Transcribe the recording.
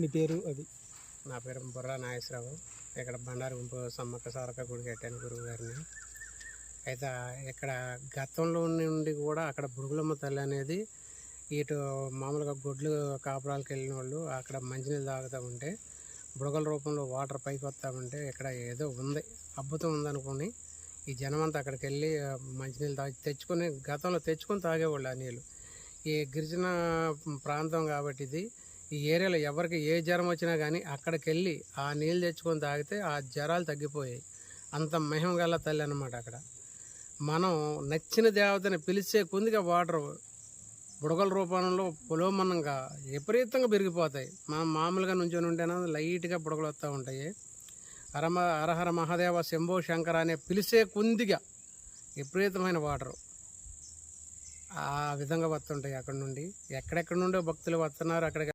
మీ పేరు అది? నా పేరు బుర్రా నాగేశ్వరరావు. ఇక్కడ బండారు గుంపు సమ్మక్క సారక్క గుడి కట్టాను గురువు గారిని అయితే ఇక్కడ గతంలో నుండి కూడా అక్కడ బురుగులమ్మ తల్లి అనేది ఇటు మామూలుగా గొడ్లు కాపురాలకు వెళ్ళిన వాళ్ళు అక్కడ మంచినీళ్ళు తాగుతూ ఉంటే బుడగల రూపంలో వాటర్ పైకి వస్తూ ఉంటే ఇక్కడ ఏదో ఉంది అద్భుతం ఉందనుకుని ఈ జనం అంతా అక్కడికి వెళ్ళి మంచినీళ్ళు తాగి తెచ్చుకొని గతంలో తెచ్చుకొని తాగేవాళ్ళు ఆ నీళ్ళు. ఈ గిరిజన ప్రాంతం కాబట్టి ఇది ఈ ఏరియాలో ఎవరికి ఏ జ్వరం వచ్చినా కానీ అక్కడికి వెళ్ళి ఆ నీళ్ళు తెచ్చుకొని తాగితే ఆ జ్వరాలు తగ్గిపోయాయి. అంత మహిమ గల తల్లి అనమాట అక్కడ. మనం నచ్చిన దేవతని పిలిచే కుందిగా వాటర్ బుడగల రూపంలో పొలోమనంగా విపరీతంగా పెరిగిపోతాయి. మనం మామూలుగా నుంచొని ఉంటేనే లైట్గా బుడగలు వస్తూ ఉంటాయి. హరమ హరహర మహాదేవ శంభో శంకర అనే పిలిచే కుందిగా విపరీతమైన వాటర్ ఆ విధంగా వస్తుంటాయి అక్కడ నుండి. ఎక్కడెక్కడ నుండో భక్తులు వస్తున్నారు అక్కడికి